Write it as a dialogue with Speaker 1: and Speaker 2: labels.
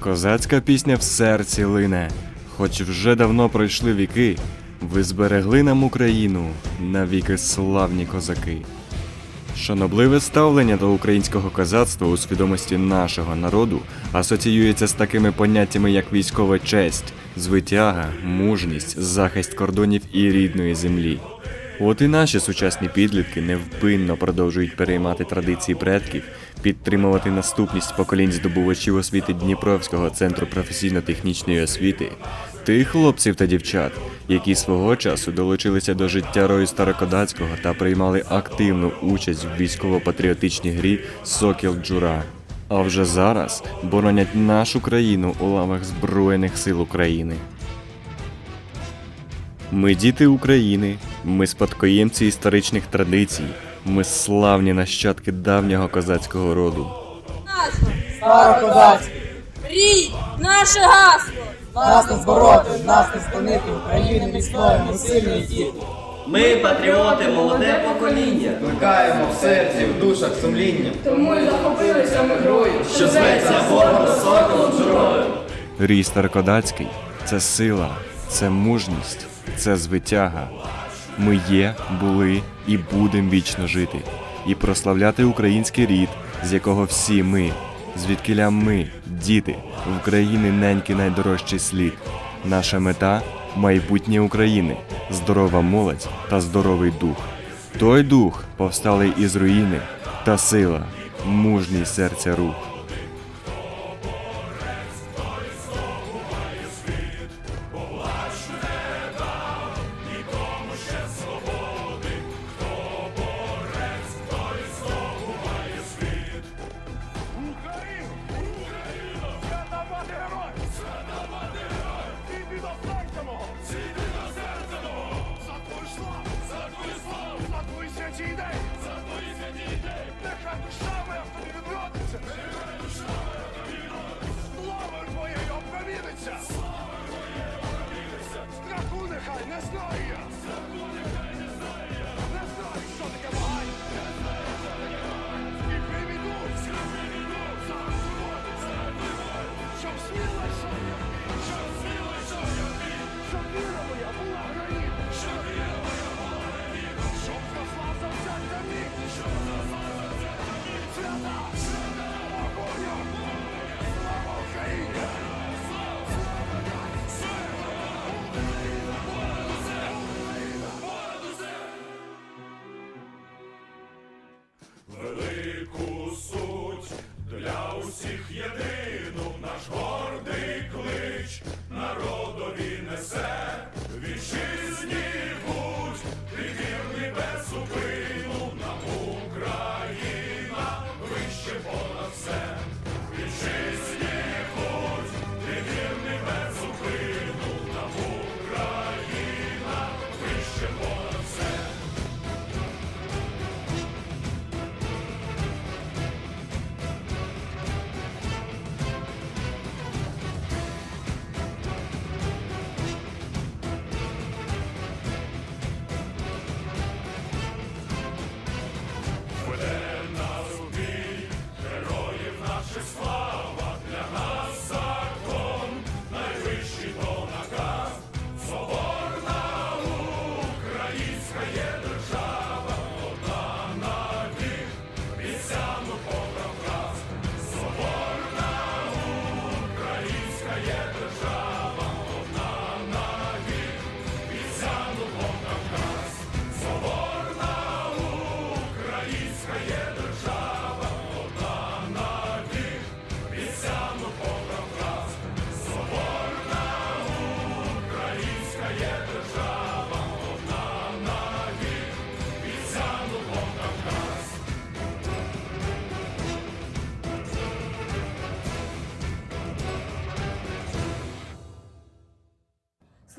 Speaker 1: Козацька пісня в серці лине, хоч вже давно пройшли віки, ви зберегли нам Україну навіки славні козаки. Шанобливе ставлення до українського козацтва у свідомості нашого народу асоціюється з такими поняттями, як військова честь, звитяга, мужність, захист кордонів і рідної землі. От і наші сучасні підлітки невпинно продовжують переймати традиції предків, підтримувати наступність поколінь здобувачів освіти Дніпровського центру професійно-технічної освіти, тих хлопців та дівчат, які свого часу долучилися до життя рою Старокодацького та приймали активну участь в військово-патріотичній грі Сокіл Джура. А вже зараз боронять нашу країну у лавах Збройних сил України. Ми діти України, ми спадкоємці історичних традицій, ми славні нащадки давнього козацького роду.
Speaker 2: Назва
Speaker 3: Старокозацький,
Speaker 2: Рій, наше гасло.
Speaker 3: нас не збороти, нас не спинити, України міцною, ми сильні і діти.
Speaker 4: Ми патріоти, молоде покоління,
Speaker 5: Плекаємо в серці, в душах сумління,
Speaker 6: Тому й захопилися ми грою,
Speaker 4: що зветься гордо соколом журою.
Speaker 1: Рій Старокодацький це сила, це мужність, це звитяга. Ми є, були і будемо вічно жити, і прославляти український рід, з якого всі ми, звідкиля ми, діти, в країни неньки найдорожчий слід. Наша мета майбутнє України, здорова молодь та здоровий дух. Той дух повсталий із руїни, та сила, мужній серця рух.
Speaker 7: Велику суть для усіх єдину